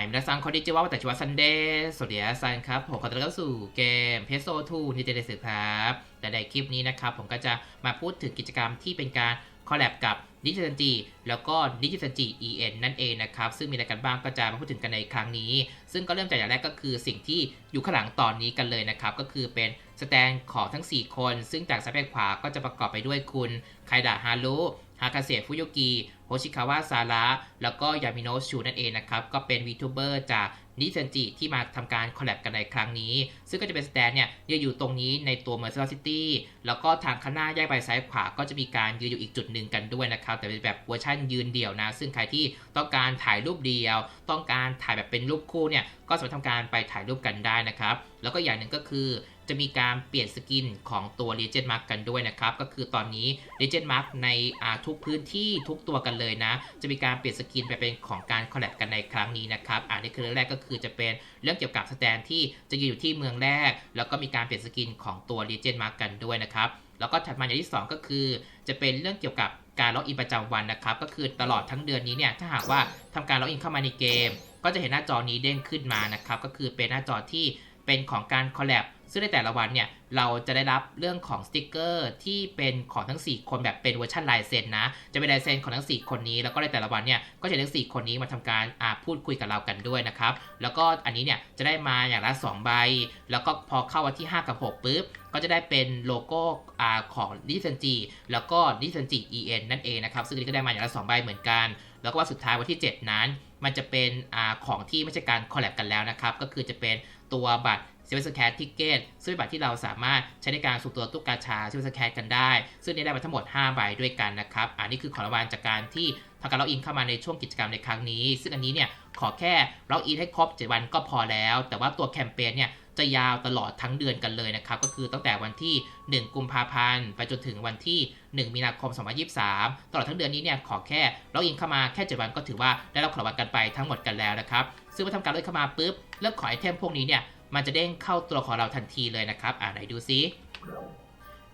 ายมินาซังคอนดิจิวะวัตชิวะซันเดย์สวัสดีซันครับผมขอต้อนรับเข้าสู่เกมเพโซ2นิเจเดสึครับและในคลิปนี้นะครับ ผมก็จะมาพูดถึงกิจกรรมที่เป็นการคอลแลบกับดิจิทัลจีแล้วก็ดิจิทัลจี EN นั่นเองนะครับ ซึ่งมีอะไรกันบ้างก็จะมาพูดถึงกันในครั้งนี้ ซึ่งก็เริ่มจากอย่างแรกก็คือสิ่งที่อยู่ข้างหลังตอนนี้กันเลยนะครับ ก็คือเป็นสแตนของทั้ง 4 คน ซึ่งจากซ้ายไปขวาก็จะประกอบไปด้วยคุณไคดะฮารุ ฮากาเซฟุโยกิโฮชิคาวะซาระแล้วก็ยามิโนชูนั่นเองนะครับก็เป็นวีทูเบอร์จากนิเซนจิที่มาทำการคอลแลบกันในครั้งนี้ ซึ่งก็จะเป็นสแตนเนี่ยยืนอยู่ตรงนี้ในตัวเมอร์เซอร์ซิตี้แล้วก็ทางข้างหน้าแยกไปซ้ายขวาก็จะมีการยืนอยู่อีกจุดหนึ่งกันด้วยนะครับ แต่เป็นแบบเวอร์ชันยืนเดี่ยวนะ ซึ่งใครที่ต้องการถ่ายรูปเดียว ต้องการถ่ายแบบเป็นรูปคู่เนี่ยก็สามารถทำการไปถ่ายรูปกันได้นะครับ แล้วก็อย่างหนึ่งก็คือ จะมีการเปลี่ยนสกินของตัว Legend Mark กันด้วยนะครับ ก็คือตอนนี้ Legend Mark ในอ่าทุกพื้นที่ทุกตัวกันเลยนะ จะมีการเปลี่ยนสกินไปเป็นของการคอลแลบกันในครั้งนี้นะครับอันนี้คือเรื่องแรกก็คือจะเป็นเรื่องเกี่ยวกับสแตนที่จะอยู่ที่เมืองแรก แล้วก็มีการเปลี่ยนสกินของตัว Legend Mark กันด้วยนะครับแล้วก็ถัดมาอย่างที่ 2 ก็คือ จะเป็นเรื่องเกี่ยวกับการล็อกอินประจำวันนะครับ ก็คือตลอดทั้งเดือนนี้เนี่ยถ้าหากว่าทำการล็อกอินเข้ามาในเกม ก็จะเห็นหน้าจอนี้เด้งขึ้นมานะครับ ก็คือเป็นหน้าจอที่ เป็นของการคอลแลบซึ่งในแต่ละวันเนี่ยเราจะได้รับเรื่องของสติกเกอร์ที่เป็นของทั้ง 4 คนแบบเป็นเวอร์ชันลายเซ็นนะ จะเป็นลายเซ็นของทั้ง 4 คนนี้ แล้วก็ในแต่ละวันเนี่ยก็จะทั้ง 4 คนนี้มาทำการพูดคุยกับเรากันด้วยนะครับ แล้วก็อันนี้เนี่ยจะได้มาอย่างละ2ใบ แล้วก็พอเข้าวันที่ 5 กับ 6ปุ๊บ ก็จะได้เป็นโลโก้ของดิจิทัลจีแล้วก็ดิจิทัลจี EN นั่นเองนะครับ ซึ่งนี้ก็ได้มาอย่างละ2ใบเหมือนกัน แล้วก็วันสุดท้ายวันที่ 7 นั้น มันจะเป็นอของที่ไม่ใช่การคอลแลบกันแล้วนะครับ ก็คือจะเป็น ตัวบัตรเซเว่นสแคททิเกตซึ่งเป็นบัตรที่เราสามารถใช้ในการสุ่มตัวตุ๊กกาชาเซเว่นสแคทกันได้ ซึ่งนี่ได้มาทั้งหมด 5 ใบด้วยกันนะครับ อันนี้คือของรางวัลจากการที่ทำการล็อกอินเข้ามาในช่วงกิจกรรมในครั้งนี้ ซึ่งอันนี้เนี่ยขอแค่ล็อกอินให้ครบ 7 วันก็พอแล้ว แต่ว่าตัวแคมเปญเนี่ยจะยาวตลอดทั้งเดือนกันเลยนะครับ ก็คือตั้งแต่วันที่ 1 กุมภาพันธ์ ไปจนถึงวันที่ 1 มีนาคม 2023 ตลอดทั้งเดือนนี้เนี่ยขอแค่ล็อกอินเข้ามาแค่ 7 วันก็ถือว่าได้รับของรางวัลกันไปทั้งหมดกันแล้วนะครับ ซึ่งเมื่อทำการล็อกอินเข้ามาปุ๊บ เรื่องของไอเทมพวกนี้เนี่ยมันจะเด้งเข้าตัวของเราทันทีเลยนะครับ อ่าไหนดูซิ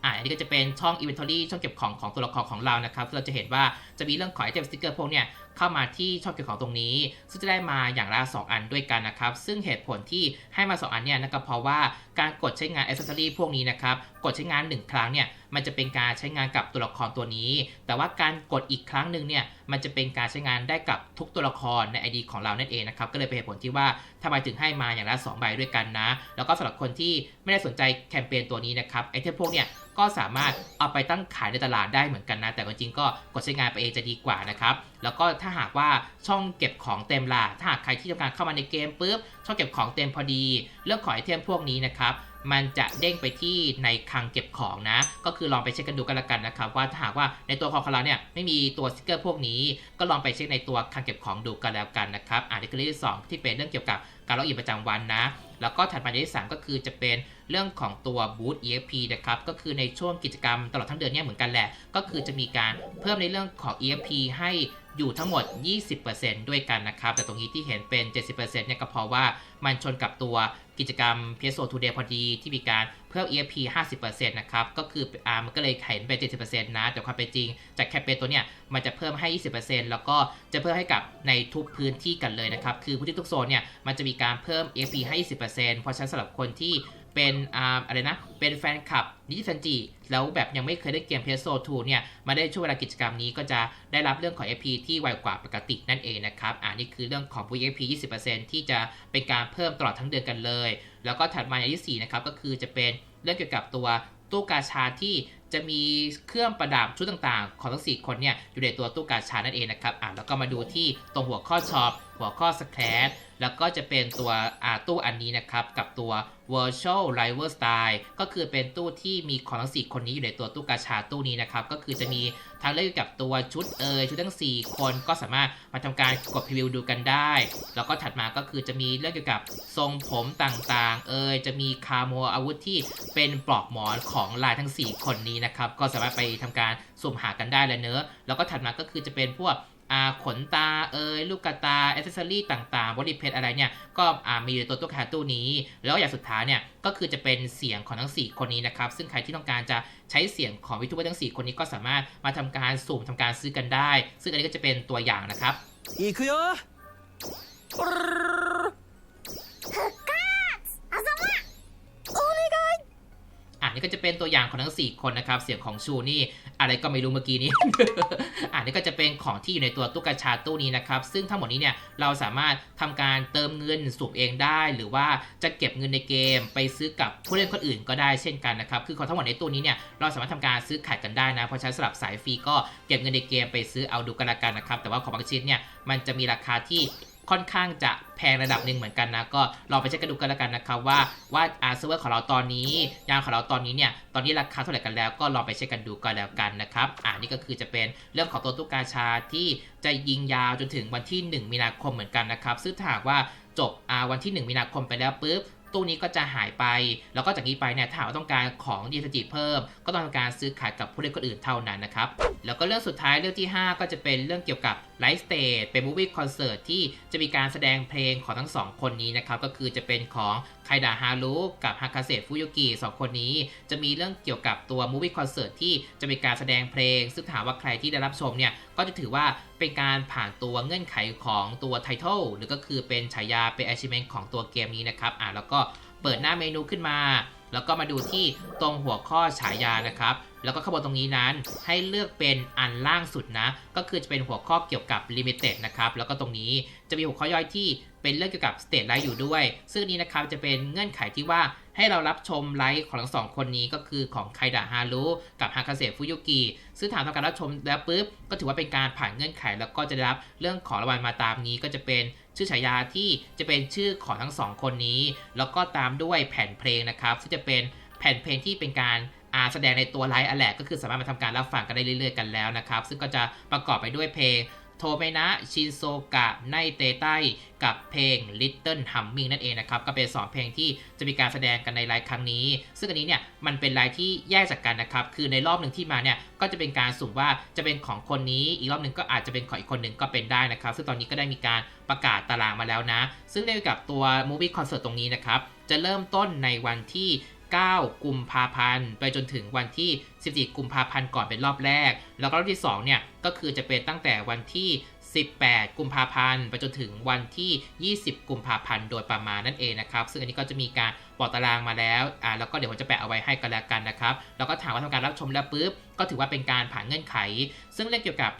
อ่าอันนี้ก็จะเป็นช่อง inventory ช่องเก็บของของตัวละครของเรานะครับเราจะเห็นว่าจะมีเรื่องของไอเทมสติกเกอร์พวกเนี่ย เข้ามาที่ชองเก็บของตรงนี้ ซึ่งจะได้มาอย่างละ 2 อันด้วยกันนะครับ ซึ่งเหตุผลที่ให้มา 2 อันเนี่ยนั่นก็เพราะว่าการกดใช้งาน accessory พวกนี้นะครับ กดใช้งาน 1 ครั้งเนี่ย มันจะเป็นการใช้งานกับตัวละครตัวนี้ แต่ว่าการกดอีกครั้งหนึ่งเนี่ย มันจะเป็นการใช้งานได้กับทุกตัวละครใน ID ของเรานั่นเองนะครับ ก็เลยเป็นเหตุผลที่ว่าทำไมถึงให้มาอย่างละ 2 ใบด้วยกันนะ แล้วก็สำหรับคนที่ไม่ได้สนใจแคมเปญตัวนี้นะครับ ไอเทมพวกเนี่ยก็สามารถเอาไปตั้งขายในตลาดได้เหมือนกันนะ แต่จริงๆก็กดใช้งานไปเองจะดีกว่านะครับ แล้วก็ถ้าาหากว่าช่องเก็บของเต็มล่ะถ้าหากใครที่ต้องการเข้ามาในเกมปุ๊บช่องเก็บของเต็มพอดีเรื่องของไอเทมพวกนี้นะครับมันจะเด้งไปที่ในคลังเก็บของนะ ก็คือลองไปเช็คกันดูกันละกันนะครับ ว่าถ้าหากว่าในตัวของเราเนี่ยไม่มีตัวสติกเกอร์พวกนี้ ก็ลองไปเช็คในตัวคลังเก็บของดูกันแล้วกันนะครับอ่านี่คือเรื่องที่สองที่เป็นเรื่องเกี่ยวกับการล็อกอินประจำวันนะ แล้วก็ถัดมาในที่สามก็คือจะเป็นเรื่องของตัวบูธ EXP นะครับ ก็คือในช่วงกิจกรรมตลอดทั้งเดือนเนี้เหมือนกันแหละ ก็คือจะมีการเพิ่มในเรื่องของ EXP ให้ อยู่ทั้งหมด 20%ด้วยกันนะครับ แต่ตรงนี้ที่เห็นเป็น 70%เนี่ยก็เพราะว่ามันชนกับตัวกิจกรรม PSO Today พอดีที่มีการ พิ่ม EFP 50%นะครับ ก็คืออ่ามันก็เลยเห็นเป็น70%นะ แต่ความเป็นจริง จากแคมเปญตัวเนี้ยมันจะเพิ่มให้ 20%แล้วก็จะเพิ่มให้กับในทุกพื้นที่กันเลยนะครับ คือพื้นที่ทุกโซนเนี่ยมันจะมีการเพิ่ม EFP ให้ 20%เพราะฉะนั้นสำหรับคนที่เป็นอ่าอะไรนะ เป็นแฟนคลับดิจิทัลจีแล้วแบบยังไม่เคยได้เกม PSO 2เนี่ย มาได้ช่วงเวลากิจกรรมนี้ก็จะได้รับเรื่องของ FP ที่ไวกว่าปกตินั่นเองนะครับ อ่านี่คือเรื่องของ VFP 20%ที่จะเป็นการเพิ่มตลอดทั้งเดือนกันเลย แล้วก็ถัดมาอย่างที่4นะครับก็คือจะเป็นเรื่องเกี่ยวกับตัวตู้กาชาที่จะมีเครื่องประดับชุดต่างๆ ของทั้ง 4 คนเนี่ยอยู่ในตัวตู้กาชานั่นเองนะครับอ่าแล้วก็มาดูที่ตรงหัวข้อช็อป หัวข้อสแครชแล้วก็จะเป็นตัวอาตู้อันนี้นะครับ กับตัว Virtual Rival Style ก็คือเป็นตู้ที่มีของทั้ง 4 คนนี้อยู่ในตัวตู้กาชาตู้นี้นะครับ ก็คือจะมีทั้งเรื่องเกี่ยวกับตัวชุดเอยชุดทั้ง 4 คนก็สามารถมาทำการกดพรีวิวดูกันได้ แล้วก็ถัดมาก็คือจะมีเรื่องเกี่ยวกับทรงผมต่างๆ เอยจะมีคาโมอาวุธที่เป็นปลอกหมอนของลายทั้ง 4 คนนี้นะครับ ก็สามารถไปทำการสุ่มหากันได้แล้วเนื้อแล้วก็ถัดมาก็คือจะเป็นพวก ขนตาเอ่ยลูกตาอิสเซอรี่ต่างๆบอดี้เพจอะไรเนี่ย ก็มีอยู่ตัวตู้กตาตู้นี้ แล้วอย่างสุดท้ายเนี่ย ก็คือจะเป็นเสียงของทั้ง 4 คนนี้นะครับ ซึ่งใครที่ต้องการจะใช้เสียงของวิทูเบทั้ง 4 คนนี้ก็สามารถมาทำการสุ่มทำการซื้อกันได้ ซึ่งอันนี้ก็จะเป็นตัวอย่างนะครับอีกคือ นี่ก็จะเป็นตัวอย่างของทั้ง 4 คนนะครับ เสียงของชูนี่อะไรก็ไม่รู้เมื่อกี้นี้ อ่านี่ก็จะเป็นของที่อยู่ในตัวตุ๊กตาตู้นี้นะครับ ซึ่งทั้งหมดนี้เนี่ยเราสามารถทำการเติมเงินสูบเองได้ หรือว่าจะเก็บเงินในเกม ไปซื้อกับผู้เล่นคนอื่นก็ได้เช่นกันนะครับ คือของทั้งหมดในตู้นี้เนี่ยเราสามารถทำการซื้อขายกันได้นะ เพราะฉะนั้สำหรับสายฟรีก็เก็บเงินในเกมไปซื้อเอาดูกันละกันนะครับ แต่ว่าของบางชิ้นเนี่ยมันจะมีราคาที่ ค่อนข้างจะแพงระดับหนึ่งเหมือนกันนะ ก็ลองไปเช็คกันดูกันแล้วกันนะครับว่าว่าอาร์เซอร์เวอร์ของเราตอนนี้ ยางของเราตอนนี้เนี่ยตอนนี้ราคาเท่าไหร่กันแล้ว ก็ลองไปเช็คกันดูกันแล้วกันนะครับอ่านี่ก็คือจะเป็นเรื่องของตัวตุ๊กกาชาที่จะยิงยาวจนถึงวันที่ 1 มีนาคมเหมือนกันนะครับซึ่งถ้าหากว่าจบอ่าวันที่ 1 มีนาคมไปแล้วปุ๊บตู้นี้ก็จะหายไป แล้วก็จากนี้ไปเนี่ยถ้าากว่าต้องการของดีสจิเพิ่ม ก็ต้องทำการซื้อขายกับผู้เล่นคนอื่นเท่านั้นนะครับ แล้วก็เรื่องสุดท้ายเรื่องที่ 5 ก็จะเป็นเรื่องเกี่ยวกับ ไลฟ์สเตจเป็นมูฟวี่คอนเสิร์ตที่จะมีการแสดงเพลงของทั้งสองคนนี้นะครับ ก็คือจะเป็นของไคดาฮารุกับฮากาเซฟุยุกิสองคนนี้ จะมีเรื่องเกี่ยวกับตัวมูฟวี่คอนเสิร์ตที่จะมีการแสดงเพลง ซึ่งถามว่าใครที่ได้รับชมเนี่ย ก็จะถือว่าเป็นการผ่านตัวเงื่อนไขของตัวไททอลหรือก็คือเป็นฉายาเป็น achievement ของตัวเกมนี้นะครับอ่าแล้วก็เปิดหน้าเมนูขึ้นมา แล้วก็มาดูที่ตรงหัวข้อฉายานะครับ แล้วก็ข้างบนตรงนี้นั้นให้เลือกเป็นอันล่างสุดนะ ก็คือจะเป็นหัวข้อเกี่ยวกับ Limited นะครับ แล้วก็ตรงนี้จะมีหัวข้อย่อยที่ เป็นเรื่องเกี่ยวกับ State Light อยู่ด้วย ซึ่งนี้นะครับจะเป็นเงื่อนไขที่ว่าให้เรารับชมไลฟ์ของทั้งสองคนนี้ก็คือของไคดะฮารุกับฮากาเซฟุยุกิซึ่งถามทำการรับชมแล้วปุ๊บ ก็ถือว่าเป็นการผ่านเงื่อนไข แล้วก็จะได้รับเรื่องของรางวัลมาตามนี้ก็จะเป็นชื่อฉายาที่จะเป็นชื่อของทั้งสองคนนี้ แล้วก็ตามด้วยแผ่นเพลงนะครับ ซึ่งจะเป็นแผ่นเพลงที่เป็นการอาแสดงในตัวไลฟ์อันแหละก็คือสามารถมาทำการรับฟังกันได้เรื่อยๆกันแล้วนะครับ ซึ่งก็จะประกอบไปด้วยเพลง โทเมนะชินโซกะไนเตไตกับเพลง Little Humming นั่นเองนะครับ ก็เป็น2เพลงที่จะมีการแสดงกันในไลฟ์ครั้งนี้ ซึ่งอันนี้เนี่ยมันเป็นไลฟ์ที่แยกจากกันนะครับ คือในรอบหนึ่งที่มาเนี่ยก็จะเป็นการสุ่มว่าจะเป็นของคนนี้ อีกรอบหนึ่งก็อาจจะเป็นของอีกคนหนึ่งก็เป็นได้นะครับ ซึ่งตอนนี้ก็ได้มีการประกาศตารางมาแล้วนะ ซึ่งในกับตัว Movie Concert ตรงนี้นะครับจะเริ่มต้นในวันที่ 9 กุมภาพันธ์ ไปจนถึงวันที่ 14 กุมภาพันธ์ก่อนเป็นรอบแรก แล้วก็รอบที่2เนี่ยก็คือจะเป็นตั้งแต่วันที่ 18 กุมภาพันธ์ ไปจนถึงวันที่ 20 กุมภาพันธ์ โดยประมาณนั่นเองนะครับ ซึ่งอันนี้ก็จะมีการบอกตารางมาแล้ว อ่า แล้วก็เดี๋ยวผมจะแปะเอาไว้ให้กันแล้วกันนะครับ แล้วก็ถามว่าทำการรับชมแล้วปุ๊บ ก็ถือว่าเป็นการผ่านเงื่อนไข ซึ่งเรื่องเกี่ยวกับ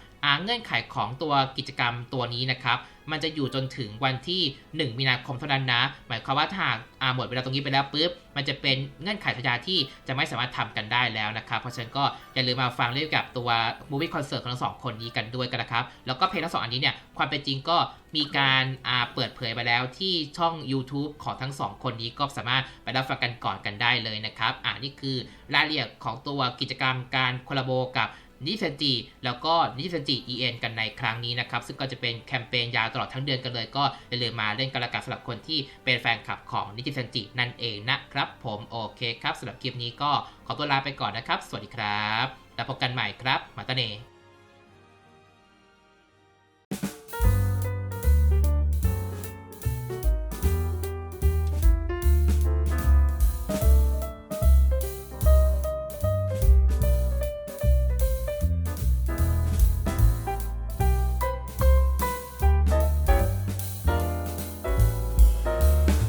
เงื่อนไขของตัวกิจกรรมตัวนี้นะครับมันจะอยู่จนถึงวันที่ 1 มีนาคมเท่านั้นนะ หมายความว่าถ้าหากอ่าหมดเวลาตรงนี้ไปแล้วปุ๊บ มันจะเป็นเงื่อนไขสัญญาที่จะไม่สามารถทำกันได้แล้วนะครับ เพราะฉะนั้นก็อย่าลืมมาฟังเรื่องกับตัว Movie Concert ของทั้งสองคนนี้กันด้วยกันนะครับ แล้วก็เพลงทั้งสองอันนี้เนี่ย ความเป็นจริงก็มีการอาเปิดเผยไปแล้วที่ช่อง YouTube ของทั้งสองคนนี้ก็สามารถไปรับฟังกันก่อนกันได้เลยนะครับ อ่านี่คือรายละเอียดของตัวกิจกรรมการคอลลาโบกับ นิเซนจีแล้วก็นิเซนจี EN กันในครั้งนี้นะครับ ซึ่งก็จะเป็นแคมเปญยาวตลอดทั้งเดือนกันเลย ก็อย่าลืมมาเล่นกันละกันสำหรับคนที่เป็นแฟนคลับของนิเซนจีนั่นเองนะครับผมโอเคครับสำหรับคลิปนี้ก็ขอตัวลาไปก่อนนะครับ สวัสดีครับ แล้วพบกันใหม่ครับ มาตาเน